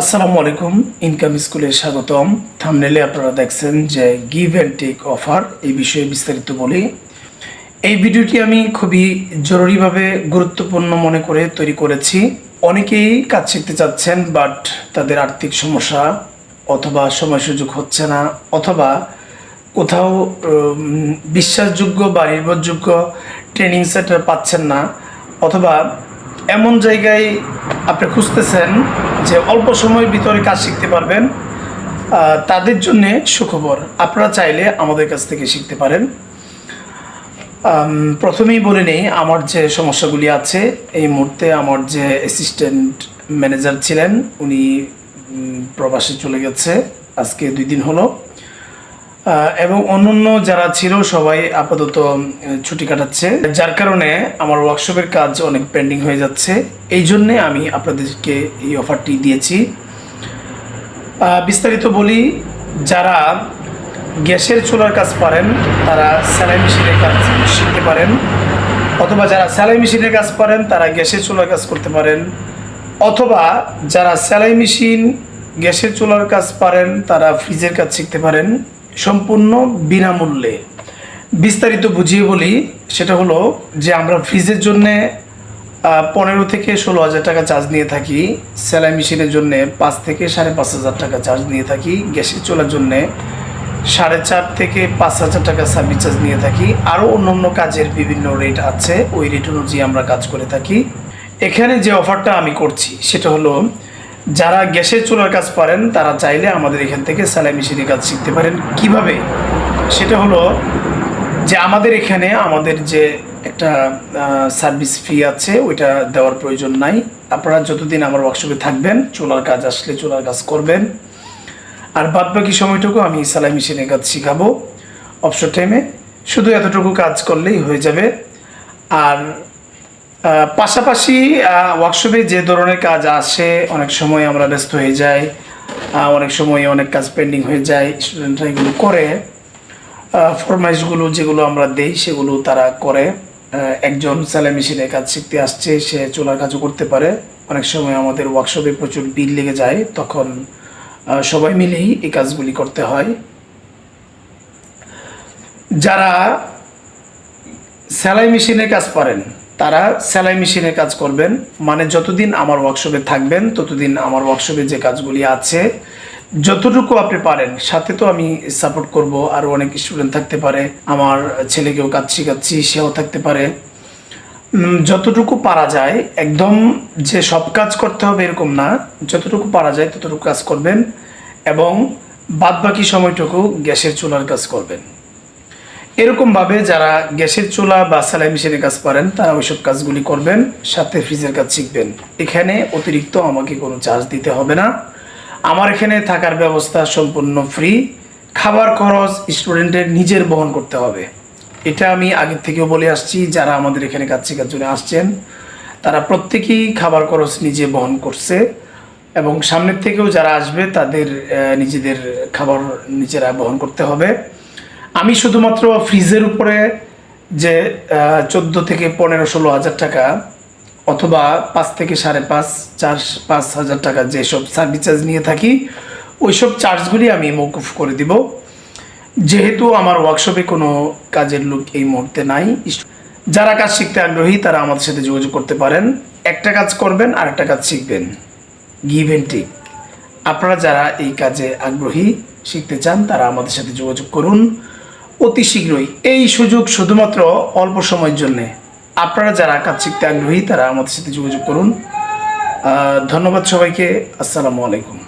আসসালামু আলাইকুম ইনকাম স্কুলে স্বাগতম। থামনেলে আপনারা দেখছেন যে গিভ অ্যান্ড টেক অফার এই বিষয়ে বিস্তারিত বলি। এই ভিডিওটি আমি খুবই জরুরিভাবে গুরুত্বপূর্ণ মনে করে তৈরি করেছি। অনেকেই কাজ শিখতে চাচ্ছেন বাট তাদের আর্থিক সমস্যা, অথবা সময় সুযোগ হচ্ছে না, অথবা কোথাও বিশ্বাসযোগ্য বা নির্ভরযোগ্য ট্রেনিং সেন্টার পাচ্ছেন না, অথবা এমন জায়গায় আপনি খুঁজতেছেন যে অল্প সময়ের ভিতরে কাজ শিখতে পারবেন তাদের জন্য সুখবর। আপনারা চাইলে আমাদের কাছ থেকে শিখতে পারেন। প্রথমেই বলে নেই, আমার যে সমস্যাগুলি আছে, এই মুহূর্তে আমার যে অ্যাসিস্ট্যান্ট ম্যানেজার ছিলেন, উনি প্রবাসে চলে গেছে। আজকে দুই দিন হলো। এবং অন্যান্য যারা ছিল সবাই আপাতত ছুটি কাটাচ্ছে। যার কারণে আমার ওয়ার্কশপের কাজ অনেক পেন্ডিং হয়ে যাচ্ছে। এই জন্যে আমি আপনাদেরকে এই অফারটি দিয়েছি। বিস্তারিত বলি, যারা গ্যাসের চুলার কাজ পারেন, তারা সেলাই মেশিনের কাজ শিখতে পারেন। অথবা যারা সেলাই মেশিনের কাজ পারেন, তারা গ্যাসের চুলার কাজ করতে পারেন। অথবা যারা সেলাই মেশিন, গ্যাসের চুলার কাজ পারেন, তারা ফ্রিজের কাজ শিখতে পারেন। সম্পূর্ণ বিনামূল্যে। বিস্তারিত বুঝিয়ে বলি, সেটা হলো যে আমরা ফ্রিজের জন্যে পনেরো থেকে ষোলো হাজার টাকা চার্জ নিয়ে থাকি, সেলাই মেশিনের জন্যে পাঁচ থেকে সাড়ে পাঁচ হাজার টাকা চার্জ নিয়ে থাকি, গ্যাসের চুলার জন্যে সাড়ে চার থেকে পাঁচ হাজার টাকা সার্ভিস চার্জ নিয়ে থাকি, আরও অন্য অন্য কাজের বিভিন্ন রেট আছে, ওই রেট অনুযায়ী আমরা কাজ করে থাকি। এখানে যে অফারটা আমি করছি, সেটা হলো যারা গ্যাসের চুলার কাজ পারেন, তারা চাইলে আমাদের এখান থেকে সেলাই মেশিনের কাজ শিখতে পারেন। কীভাবে? সেটা হলো যে আমাদের এখানে আমাদের যে একটা সার্ভিস ফি আছে, ওইটা দেওয়ার প্রয়োজন নাই। আপনারা যতদিন আমার ওয়ার্কশপে থাকবেন, চুলার কাজ আসলে চুলার কাজ করবেন। আর বাদ বাকি সময়টুকু আমি সেলাই মেশিনের কাজ শিখাবো। অবসর টাইমে শুধু এতটুকু কাজ করলেই হয়ে যাবে। আর পাশাপাশি ওয়ার্কশপে যে ধরনের কাজ আসে, অনেক সময় আমরা ব্যস্ত হয়ে যাই অনেক সময় অনেক কাজ পেন্ডিং হয়ে যায় স্টুডেন্টরা এগুলো করে ফরমাইশগুলো যেগুলো আমরা দেই, সেগুলো তারা করে। একজন সেলাই মেশিনের কাজ শিখতে আসছে, সে চুলার কাজও করতে পারে। অনেক সময় আমাদের ওয়ার্কশপে প্রচুর বিল লেগে যায়, তখন সবাই মিলেই এই কাজগুলি করতে হয়। যারা সেলাই মেশিনে কাজ পারেন তারা সেলাই মেশিনের কাজ করবেন। মানে যতদিন আমার ওয়ার্কশপে থাকবেন, ততদিন আমার ওয়ার্কশপে যে কাজগুলি আছে, যতটুকু আপনি পারেন, সাথে তো আমি সাপোর্ট করব আরও অনেক স্টুডেন্ট থাকতে পারে, আমার ছেলেকেও কাজ শেখাচ্ছি, সেও থাকতে পারে। যতটুকু পারা যায়, একদম যে সব কাজ করতে হবে এরকম না, যতটুকু পারা যায় ততটুকু কাজ করবেন এবং বাদবাকি সময়টুকু গ্যাসের চুলার কাজ করবেন। এরকমভাবে যারা গ্যাসের চুলা বা সেলাই মেশিনের কাজ পারেন তারা ওইসব কাজগুলি করবেন, সাথে ফ্রিজের কাজ শিখবেন। এখানে অতিরিক্ত আমাকে কোনো চার্জ দিতে হবে না। আমার এখানে থাকার ব্যবস্থা সম্পূর্ণ ফ্রি খাবার খরচ স্টুডেন্টের নিজের বহন করতে হবে। এটা আমি আগের থেকেও বলে আসছি, যারা আমাদের এখানে কাজ শেখার জন্য আসছেন, তারা প্রত্যেকেই খাবার খরচ নিজে বহন করছে এবং সামনের থেকেও যারা আসবে, তাদের নিজেদের খাবার নিজেরা বহন করতে হবে। আমি শুধুমাত্র ফ্রিজের উপরে যে চোদ্দ থেকে পনেরো, ষোলো হাজার টাকা অথবা পাঁচ থেকে সাড়ে পাঁচ, চার, পাঁচ হাজার টাকা যেসব সার্ভিস চার্জ নিয়ে থাকি, ওইসব চার্জগুলি আমি মৌকুফ করে দিব। যেহেতু আমার ওয়ার্কশপে কোনো কাজের লোক এই মুহূর্তে নাই। যারা কাজ শিখতে আগ্রহী, তারা আমাদের সাথে যোগাযোগ করতে পারেন। একটা কাজ করবেন আর একটা কাজ শিখবেন। গিভ অ্যান্ড টেক আপনারা যারা এই কাজে আগ্রহী, শিখতে চান, তারা আমাদের সাথে যোগাযোগ করুন। অতি শীঘ্রই। এই সুযোগ শুধুমাত্র অল্প সময়ের জন্যে। আপনারা যারা কাজ শিখতে আগ্রহী, তারা আমাদের সাথে যোগাযোগ করুন। ধন্যবাদ সবাইকে। আসসালামু আলাইকুম।